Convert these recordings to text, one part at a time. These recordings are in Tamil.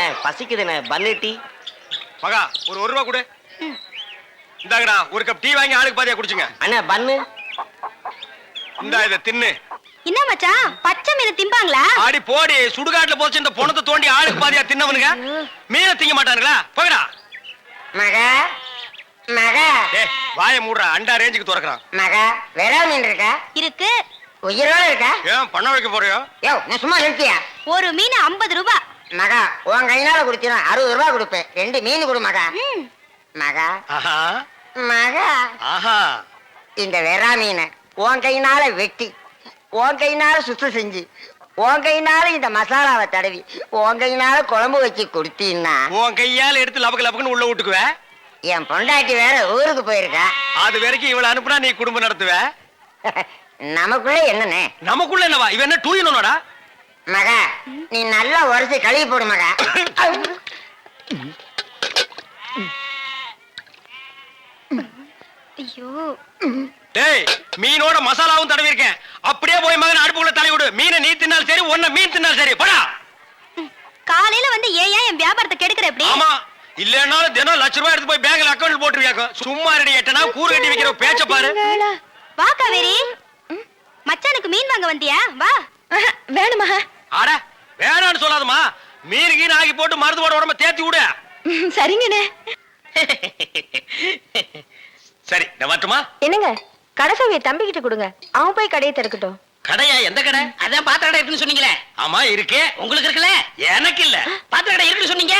அண்ணே பசிக்குதுண்ணே பன்னு டீ. மகா ஒரு ஒரு ரூபா கொடு. இந்தாங்கடா ஒரு கப் டீ வாங்கி ஆளுக்கு பாதியா குடிச்சுங்க. அண்ணே பன்னு இந்தா இதை தின்னு. என்ன மச்சான்? பச்சை மீன் திம்பாங்களா? ஆடி போடி சுடுகாட்டுல போச்சு இந்த பொணத்தை தோண்டி ஆளுக்கு பாதியா தின்னவனுங்க. மீனை திங்க மாட்டானுங்களா? போகடா மகா மகா. டே வாயை மூடுறா. அண்டா ரேஞ்சுக்கு திறக்கிறான். மகா வெறா மீன் இருக்கா? இருக்கு. உயிரோட இருக்கா? ஏன் பண்ண வைக்க போறியோ? யோ நான் சும்மா நிறுத்தியா? ஒரு மீன் ஐம்பது ரூபாய் மகா உன் கையினால குடிச்சினா அறுபது ரூபா கொடுப்பேன். ரெண்டு மீன் கொடு மகா. மகா. மகா. ஆஹா. இந்த வெறா மீனை உன் கையினால வெட்டி உன் கையினால சுத்தம் செஞ்சு உன் கையினால இந்த மசாலாவை தடவி உன் கையினால குழம்பு வச்சு கொடுத்தீன்னா உன் கையால எடுத்து லபக்கு லபக்குன்னு உள்ள விட்டுக்குவ? என் பொண்டாட்டி வேற ஊருக்கு போயிருக்கா. அது வரைக்கும் இவளை அனுப்புனா நீ குடும்பம் நடத்துவ? நமக்குள்ள என்னண்ணே? நமக்குள்ள என்னவா? இவன் என்ன டூ மகா நீ நல்லா உரைச்சு கழுவி போடு மகா. ஐயோ. டேய் மீனோட மசாலாவும் தடவி இருக்கேன் அப்படியே போய் மகன் அடுப்புக்குள்ள தலை விடு. மீனை நீ தின்னாலும் சரி ஒன்ன மீன் தின்னாலும் சரி. போடா. காலையில வந்து ஏன் ஏன் என் வியாபாரத்தை கெடுக்கிற எப்படி ஆமா இல்லன்னாலும் தினம் லட்ச ரூபாய் எடுத்து போய் பேங்க்ல அக்கவுண்ட் போட்டுருவியாக்க. சும்மா ரெடி எட்டனா கூறு கட்டி வைக்கிற பேச்ச பாரு. வா காவேரி மச்சானுக்கு மீன் வாங்க வந்தியா? வா. வேணுமா? அட வேணான்னு சொல்லாதம்மா. மீன் கீன் ஆகி போட்டு மருந்து போட உடம்ப தேத்தி விடு. சரிங்கண்ணே. சரி நான் வரட்டுமா? என்னங்க கடைசாவிய தம்பி கிட்ட கொடுங்க. அவன் போய் கடையை திறக்கட்டும். கடையா எந்த கடை? அதான் பாத்திர கடை இருக்குன்னு சொன்னீங்களே. ஆமா இருக்கே. உங்களுக்கு இருக்குல்ல? எனக்கு இல்ல. பாத்திர கடை இருக்குன்னு சொன்னீங்க?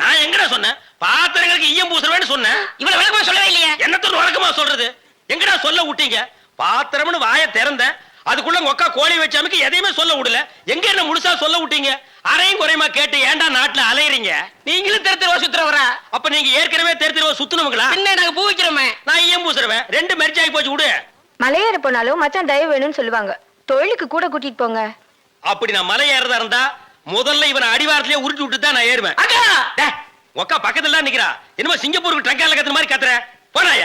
நான் எங்கடா சொன்னேன்? பாத்திரங்களுக்கு ஈயம் பூசுறவேன்னு சொன்னேன். இவ்வளவு விளக்கமா சொல்லவே இல்லையே. என்னத்தோட வழக்கமா சொல்றது? எங்கடா சொல்ல விட்டீங்க? பாத்திரம்னு வாய திறந்தேன். அதுக்குள்ள உங்க அக்கா கோழி வச்சாமக்கு எதையுமே சொல்ல விடல. எங்க என்ன முழுசா சொல்ல விட்டீங்க? அரையும் குறையுமா கேட்டு ஏன்டா நாட்டுல அலையறீங்க? நீங்களும் தெரு தெருவா சுத்துறவரா? அப்ப நீங்க ஏற்கனவே தெரு தெருவா சுத்துனவங்களா பின்ன நாங்க பூ வைக்கிறோமே. நான் ஈயம் பூசுறவன். ரெண்டு மெரிச்சு ஆகி போச்சு விடு. மலையேற போனாலும் மச்சான் தயவு வேணும்னு சொல்லுவாங்க. தொழிலுக்கு கூட கூட்டிட்டு போங்க. அப்படி நான் மலை ஏறதா இருந்தா முதல்ல இவனை அடிவாரத்திலே உருட்டி விட்டு தான் நான் ஏறுவேன். அக்கா! அக்கா பக்கத்துல நிக்கிறா. என்னமோ சிங்கப்பூருக்கு ட்ரங்கால கத்துற மாதிரி கத்துற. போனாய?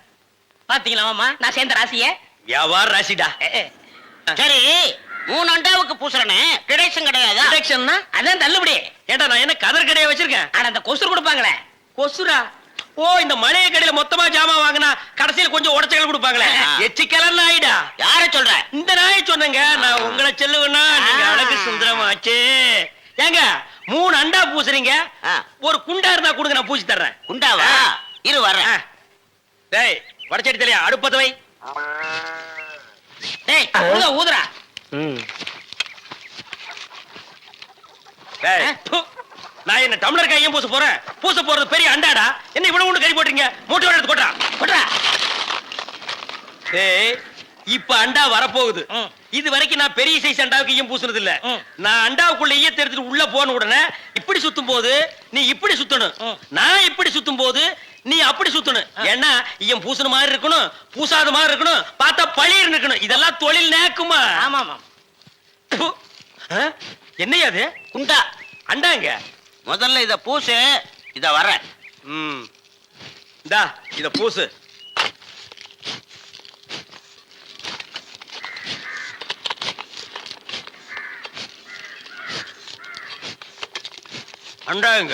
ஆஹா. ஆ. பாத்தீங்களா மாமா? நான் சேர்ந்த ராசிய. வியாபார ராசிடா. சரி மூணு அண்டாவுக்கு பூசுறனே. கிடைச்சும் கிடையாதா? Deductionனா? அதான் தள்ளுபடி. ஏண்டா நான் என்ன கதர் கடையை வச்சிருக்கேன்? ஆனா அந்த கொசுறு கொடுப்பாங்களே. கொசுரா ஓ இந்த மளிகை கடையில மொத்தமா ஜாமான் வாங்கினா கடைசியில கொஞ்சம் உடச்சல் கொடுப்பாங்களே. எச்சிக்கலாம் ஆயிடா. யார சொல்ற? இந்த நாயை சொன்னங்க. நான் உங்களை செல்லுவேன்னா நீங்க. அழகு சுந்தரமாச்சு. ஏங்க மூணு அண்டா பூசுறீங்க. ஒரு குண்டா இருந்தா கொடுங்க நான் பூசி தர்றேன். குண்டாவா. இரு வர்றேன். டேய் வடச்சடி தலையா அடுப்பத்த வை டேய் ஊத ஊதுறா. நான் என்ன டம்ளர் கையும் பூச போறேன்? பூச போறது பெரிய அண்டாடா. என்ன இவ்வளவு ஒண்ணு கறி போட்டீங்க மூட்டை எடுத்து கொட்டா போடுறா டேய் இப்ப அண்டா வரப்போகுது. இது வரைக்கும் நான் பெரிய சைஸ் அண்டாவுக்கு ஈயம் பூசுனது இல்ல. நான் அண்டாவுக்குள்ள ஈயத்தை எடுத்துட்டு உள்ள போன உடனே இப்படி சுத்தும் போது நீ இப்படி சுத்தணும். நான் இப்படி சுத்தும் போது நீ அப்படி சுத்தணும். ஏன்னா ஈயம் பூசுன மாதிரி இருக்கணும் பூசாத மாதிரி இருக்கணும் பார்த்தா பழிர் இருக்கணும் இதெல்லாம் தொழில் நேக்குமா? ஆமா? என்னய்யா அது? குண்டா. அண்டாங்க. முதல்ல இத பூசு இத வர்றேன் ம். இந்தா இத பூசு. அண்டாங்க.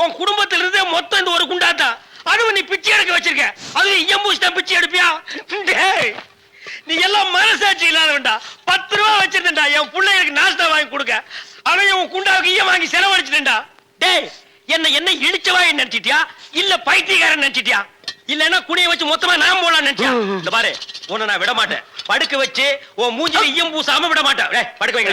உன் குடும்பத்துல இருந்தே மொத்தம் இந்த ஒரு குண்டாத்தா? அதுவும் நீ பிச்சை எடுக்க வச்சிருக்க. அதுவும் எம்பூசிட்டா பிச்சை எடுப்பியா? நீ எல்லாம் மனசாட்சி இல்லாதவன்டா. பத்து ரூபா வச்சிருந்தா என் பிள்ளைகளுக்கு நாஸ்தா வாங்கி கொடுக்க. அவன் உன் குண்டாவுக்கு ஈய வாங்கி செலவழிச்சிட்டா டேய் என்ன என்ன இழிச்சவாய் நினைச்சிட்டியா? இல்ல பைத்தியக்காரன் நினைச்சிட்டியா? இல்லன்னா குடிய வச்சு மொத்தமா நான் போலாம் நினைச்சியா இந்த பாரு உன்னை நான் விட மாட்டேன். படுக்க வச்சு உன் மூஞ்சில ஈயம் பூசாம விட மாட்டேன். படுக்க வைங்க.